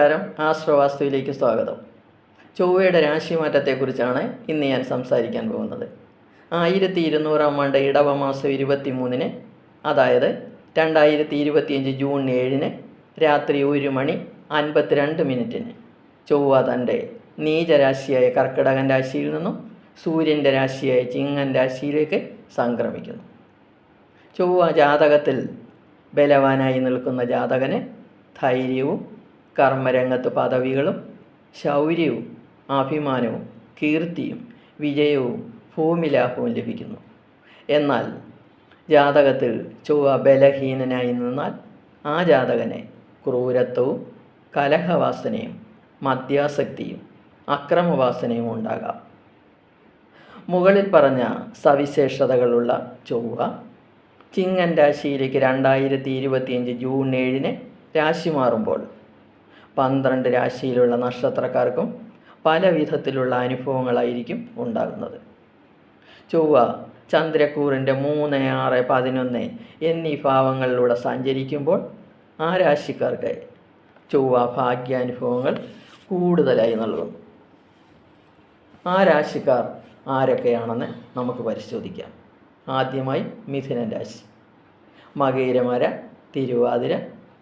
നമസ്കാരം. ആശ്രവാസ്തുവിലേക്ക് സ്വാഗതം. ചൊവ്വയുടെ രാശിമാറ്റത്തെക്കുറിച്ചാണ് ഇന്ന് ഞാൻ സംസാരിക്കാൻ പോകുന്നത്. ആയിരത്തി ഇരുന്നൂറാം ആണ്ട് ഇടവമാസം ഇരുപത്തി മൂന്നിന് അതായത് രണ്ടായിരത്തി ഇരുപത്തിയഞ്ച് ജൂൺ ഏഴിന് രാത്രി ഒരു മണി അൻപത്തിരണ്ട് മിനിറ്റിന്. ചൊവ്വ തന്റെ നീചരാശിയായ കർക്കിടകൻ രാശിയിൽ നിന്നും സൂര്യന്റെ രാശിയായ ചിങ്ങൻ രാശിയിലേക്ക് സംക്രമിക്കുന്നു. ചൊവ്വ ജാതകത്തിൽ ബലവാനായി നിൽക്കുന്ന ജാതകന് ധൈര്യവും കർമ്മരംഗത്ത് പദവികളും ശൗര്യവും അഭിമാനവും കീർത്തിയും വിജയവും ഭൂമിലാഭവും ലഭിക്കുന്നു. എന്നാൽ ജാതകത്തിൽ ചൊവ്വ ബലഹീനനായി നിന്നാൽ ആ ജാതകനെ ക്രൂരത്വവും കലഹവാസനയും മദ്യാസക്തിയും അക്രമവാസനയും ഉണ്ടാകാം. മുകളിൽ പറഞ്ഞ സവിശേഷതകളുള്ള ചൊവ്വ ചിങ്ങൻ രാശിയിലേക്ക് രണ്ടായിരത്തി ഇരുപത്തിയഞ്ച് ജൂൺ ഏഴിന് രാശി മാറുമ്പോൾ പന്ത്രണ്ട് രാശിയിലുള്ള നക്ഷത്രക്കാർക്കും പല വിധത്തിലുള്ള അനുഭവങ്ങളായിരിക്കും ഉണ്ടാകുന്നത്. ചൊവ്വ ചന്ദ്രക്കൂറിന്റെ മൂന്ന് ആറ് പതിനൊന്ന് എന്നീ ഭാവങ്ങളിലൂടെ സഞ്ചരിക്കുമ്പോൾ ആ രാശിക്കാർക്ക് ചൊവ്വ ഭാഗ്യാനുഭവങ്ങൾ കൂടുതലായി നൽകുന്നു. ആ രാശിക്കാർ ആരൊക്കെയാണെന്ന് നമുക്ക് പരിശോധിക്കാം. ആദ്യമായി മിഥുനൻ രാശി. മകയിരമര തിരുവാതിര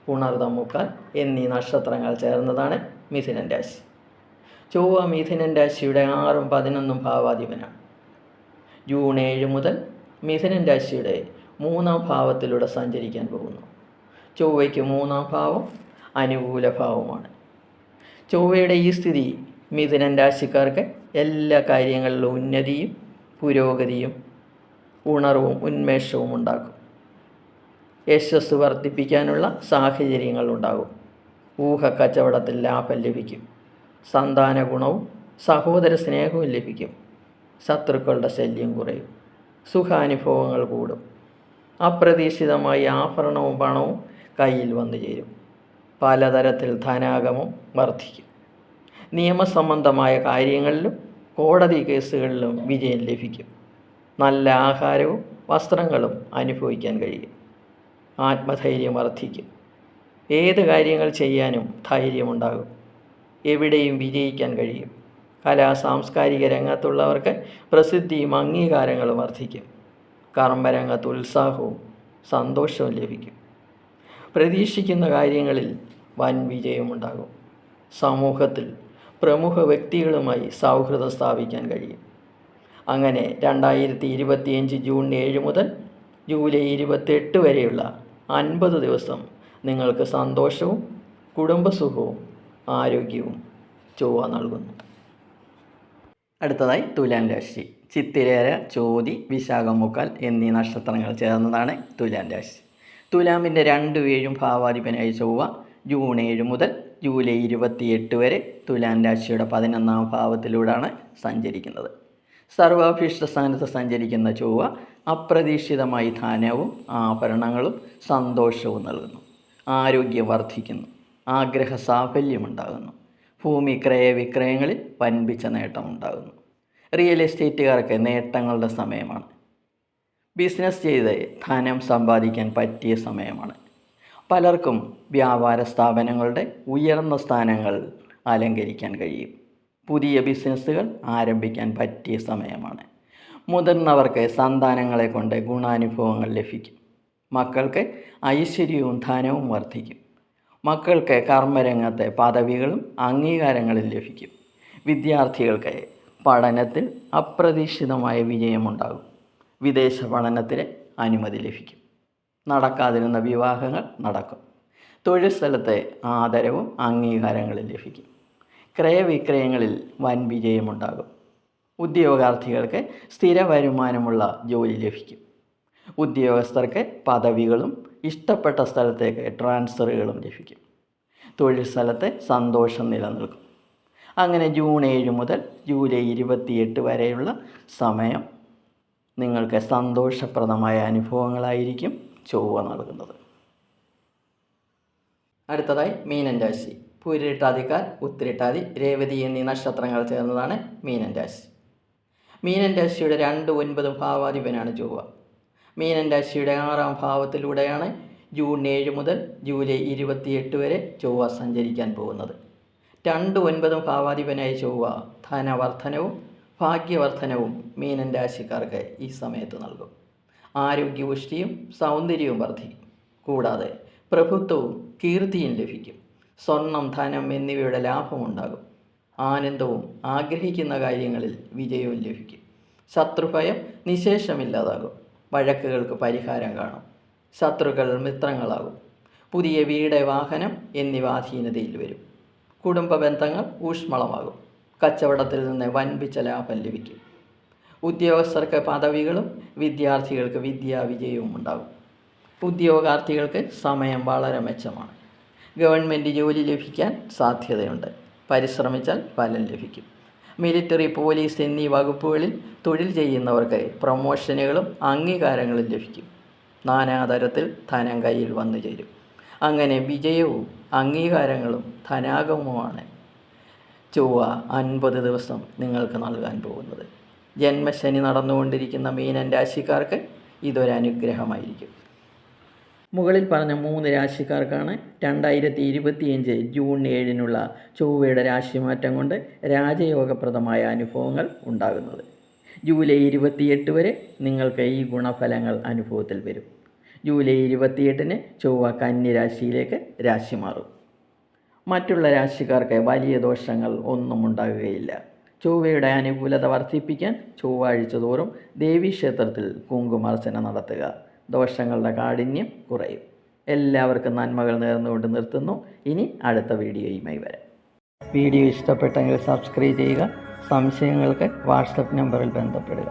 പുണർതമുക്കാൽ എന്നീ നക്ഷത്രങ്ങൾ ചേർന്നതാണ് മിഥുനൻ രാശി. ചൊവ്വ മിഥുനൻ രാശിയുടെ ആറും പതിനൊന്നും ഭാവാധിപനാണ്. ജൂൺ ഏഴ് മുതൽ മിഥുനൻ രാശിയുടെ മൂന്നാം ഭാവത്തിലൂടെ സഞ്ചരിക്കാൻ പോകുന്നു. ചൊവ്വയ്ക്ക് മൂന്നാം ഭാവം അനുകൂല ഭാവമാണ്. ചൊവ്വയുടെ ഈ സ്ഥിതി മിഥുനൻ രാശിക്കാർക്ക് എല്ലാ കാര്യങ്ങളിലും ഉന്നതിയും പുരോഗതിയും ഉണർവും ഉന്മേഷവും ഉണ്ടാക്കും. യശസ് വർദ്ധിപ്പിക്കാനുള്ള സാഹചര്യങ്ങൾ ഉണ്ടാകും ഊഹ കച്ചവടത്തിൽ ലാഭം ലഭിക്കും. സന്താന ഗുണവും സഹോദര സ്നേഹവും ലഭിക്കും. ശത്രുക്കളുടെ ശല്യം കുറയും. സുഖാനുഭവങ്ങൾ കൂടും. അപ്രതീക്ഷിതമായി ആഭരണവും പണവും കയ്യിൽ വന്നു ചേരും. പലതരത്തിൽ ധനാഗമം വർദ്ധിക്കും. നിയമസംബന്ധമായ കാര്യങ്ങളിലും കോടതി കേസുകളിലും വിജയം ലഭിക്കും. നല്ല ആഹാരവും വസ്ത്രങ്ങളും അനുഭവിക്കാൻ കഴിയും. ആത്മധൈര്യം വർദ്ധിക്കും. ഏത് കാര്യങ്ങൾ ചെയ്യാനും ധൈര്യമുണ്ടാകും. എവിടെയും വിജയിക്കാൻ കഴിയും. കലാ സാംസ്കാരിക രംഗത്തുള്ളവർക്ക് പ്രസിദ്ധിയും അംഗീകാരങ്ങളും വർദ്ധിക്കും. കർമ്മരംഗത്ത് ഉത്സാഹവും സന്തോഷവും ലഭിക്കും. പ്രതീക്ഷിക്കുന്ന കാര്യങ്ങളിൽ വൻ വിജയമുണ്ടാകും. സമൂഹത്തിൽ പ്രമുഖ വ്യക്തികളുമായി സൗഹൃദം സ്ഥാപിക്കാൻ കഴിയും. അങ്ങനെ രണ്ടായിരത്തി ഇരുപത്തിയഞ്ച് ജൂൺ ഏഴ് മുതൽ ജൂലൈ ഇരുപത്തെട്ട് വരെയുള്ള അൻപത് ദിവസം നിങ്ങൾക്ക് സന്തോഷവും കുടുംബസുഖവും ആരോഗ്യവും ചൊവ്വ നൽകുന്നു. അടുത്തതായി തുലാൻ രാശി. ചിത്തിരേര ചോതി വിശാഖമുക്കാൽ എന്നീ നക്ഷത്രങ്ങൾ ചേർന്നതാണ് തുലാൻ രാശി. തുലാമിന്റെ രണ്ട് ഏഴും ഭാവാധിപനായ ചൊവ്വ ജൂൺ ഏഴ് മുതൽ ജൂലൈ ഇരുപത്തിയെട്ട് വരെ തുലാൻ രാശിയുടെ പതിനൊന്നാം ഭാവത്തിലൂടെയാണ് സഞ്ചരിക്കുന്നത്. സർവാഭീഷ്ട സ്ഥാനത്ത് സഞ്ചരിക്കുന്ന ചൊവ്വ അപ്രതീക്ഷിതമായി ധനവും ആഭരണങ്ങളും സന്തോഷവും നൽകുന്നു. ആരോഗ്യം വർദ്ധിക്കുന്നു. ആഗ്രഹ സാഫല്യമുണ്ടാകുന്നു. ഭൂമി ക്രയവിക്രയങ്ങളിൽ വൻപിച്ച നേട്ടമുണ്ടാകുന്നു. റിയൽ എസ്റ്റേറ്റുകാർക്ക് നേട്ടങ്ങളുടെ സമയമാണ്. ബിസിനസ് ചെയ്ത് ധനം സമ്പാദിക്കാൻ പറ്റിയ സമയമാണ്. പലർക്കും വ്യാപാര സ്ഥാപനങ്ങളുടെ ഉയർന്ന സ്ഥാനങ്ങൾ അലങ്കരിക്കാൻ കഴിയും. പുതിയ ബിസിനസ്സുകൾ ആരംഭിക്കാൻ പറ്റിയ സമയമാണ്. മുതിർന്നവർക്ക് സന്താനങ്ങളെ കൊണ്ട് ഗുണാനുഭവങ്ങൾ ലഭിക്കും. മക്കൾക്ക് ഐശ്വര്യവും ധനവും വർദ്ധിക്കും. മക്കൾക്ക് കർമ്മരംഗത്തെ പദവികളും അംഗീകാരങ്ങളും ലഭിക്കും. വിദ്യാർത്ഥികൾക്ക് പഠനത്തിൽ അപ്രതീക്ഷിതമായ വിജയമുണ്ടാകും. വിദേശ പഠനത്തിന് അനുമതി ലഭിക്കും. നടക്കാതിരുന്ന വിവാഹങ്ങൾ നടക്കും. തൊഴിൽ സ്ഥലത്തെ ആദരവും അംഗീകാരങ്ങളും ലഭിക്കും. ക്രയവിക്രയങ്ങളിൽ വൻ വിജയമുണ്ടാകും. ഉദ്യോഗാർത്ഥികൾക്ക് സ്ഥിര വരുമാനമുള്ള ജോലി ലഭിക്കും. ഉദ്യോഗസ്ഥർക്ക് പദവികളും ഇഷ്ടപ്പെട്ട സ്ഥലത്തേക്ക് ട്രാൻസ്ഫറുകളും ലഭിക്കും. തൊഴിൽ സ്ഥലത്തെ സന്തോഷം നിലനിൽക്കും. അങ്ങനെ ജൂൺ ഏഴ് മുതൽ ജൂലൈ ഇരുപത്തിയെട്ട് വരെയുള്ള സമയം നിങ്ങൾക്ക് സന്തോഷപ്രദമായ അനുഭവങ്ങളായിരിക്കും ചൊവ്വ നൽകുന്നത്. അടുത്തതായി മീനൻ രാശി. പൂരിട്ടാതിക്കാൽ ഉത്തിരിട്ടാതി രേവതി എന്നീ നക്ഷത്രങ്ങൾ ചേർന്നതാണ് മീനൻ രാശി. മീനൻ രാശിയുടെ രണ്ട് ഒൻപത് ഭാവാധിപനാണ് ചൊവ്വ മീനൻ രാശിയുടെ ആറാം ഭാവത്തിലൂടെയാണ് ജൂൺ ഏഴ് മുതൽ ജൂലൈ ഇരുപത്തിയെട്ട് വരെ ചൊവ്വ സഞ്ചരിക്കാൻ പോകുന്നത്. രണ്ട് ഒൻപതും ഭാവാധിപനായ ചൊവ്വ ധനവർദ്ധനവും ഭാഗ്യവർദ്ധനവും മീനൻ രാശിക്കാർക്ക് ഈ സമയത്ത് നൽകും. ആരോഗ്യപുഷ്ടിയും സൗന്ദര്യവും വർദ്ധിക്കും. കൂടാതെ പ്രഭുത്വവും കീർത്തിയും ലഭിക്കും. സ്വർണം ധനം എന്നിവയുടെ ലാഭമുണ്ടാകും. ആനന്ദവും ആഗ്രഹിക്കുന്ന കാര്യങ്ങളിൽ വിജയവും ലഭിക്കും. ശത്രുഭയം നിശേഷമില്ലാതാകും. വഴക്കുകൾക്ക് പരിഹാരം കാണും. ശത്രുക്കൾ മിത്രങ്ങളാകും. പുതിയ വീട് വാഹനം എന്നിവ അധീനതയിൽ വരും. കുടുംബ ബന്ധങ്ങൾ ഊഷ്മളമാകും. കച്ചവടത്തിൽ നിന്ന് വൻപിച്ച ലാഭം ലഭിക്കും. ഉദ്യോഗസ്ഥർക്ക് പദവികളും വിദ്യാർത്ഥികൾക്ക് വിദ്യാവിജയവും ഉണ്ടാകും. ഉദ്യോഗാർത്ഥികൾക്ക് സമയം വളരെ മെച്ചമാണ്. ഗവൺമെന്റ് ജോലി ലഭിക്കാൻ സാധ്യതയുണ്ട്. പരിശ്രമിച്ചാൽ ഫലം ലഭിക്കും. മിലിറ്ററി പോലീസ് എന്നീ വകുപ്പുകളിൽ തൊഴിൽ ചെയ്യുന്നവർക്ക് പ്രൊമോഷനുകളും അംഗീകാരങ്ങളും ലഭിക്കും. നാനാതരത്തിൽ ധനം കയ്യിൽ വന്നു ചേരും. അങ്ങനെ വിജയവും അംഗീകാരങ്ങളും ധനാഗമവുമാണ് ചൊവ്വ അൻപത് ദിവസം നിങ്ങൾക്ക് നൽകാൻ പോകുന്നത്. ജന്മശനി നടന്നുകൊണ്ടിരിക്കുന്ന മീനൻ രാശിക്കാർക്ക് ഇതൊരു അനുഗ്രഹമായിരിക്കും. മുകളിൽ പറഞ്ഞ മൂന്ന് രാശിക്കാർക്കാണ് രണ്ടായിരത്തി ഇരുപത്തിയഞ്ച് ജൂൺ ഏഴിനുള്ള ചൊവ്വയുടെ രാശിമാറ്റം കൊണ്ട് രാജയോഗപ്രദമായ അനുഭവങ്ങൾ ഉണ്ടാകുന്നത്. ജൂലൈ ഇരുപത്തിയെട്ട് വരെ നിങ്ങൾക്ക് ഈ ഗുണഫലങ്ങൾ അനുഭവത്തിൽ വരും. ജൂലൈ ഇരുപത്തിയെട്ടിന് ചൊവ്വ കന്യരാശിയിലേക്ക് രാശി മാറും. മറ്റുള്ള രാശിക്കാർക്ക് വലിയ ദോഷങ്ങൾ ഒന്നും ഉണ്ടാകുകയില്ല. ചൊവ്വയുടെ അനുകൂലത വർദ്ധിപ്പിക്കാൻ ചൊവ്വാഴ്ച തോറും ദേവീക്ഷേത്രത്തിൽ കുങ്കുമാർച്ചന നടത്തുക. ദോഷങ്ങളുടെ കാഠിന്യം കുറയും. എല്ലാവർക്കും നന്മകൾ നേർന്നുകൊണ്ട് നിർത്തുന്നു. ഇനി അടുത്ത വീഡിയോയുമായി വരാം. വീഡിയോ ഇഷ്ടപ്പെട്ടെങ്കിൽ സബ്സ്ക്രൈബ് ചെയ്യുക സംശയങ്ങൾക്ക് വാട്സപ്പ് നമ്പറിൽ ബന്ധപ്പെടുക.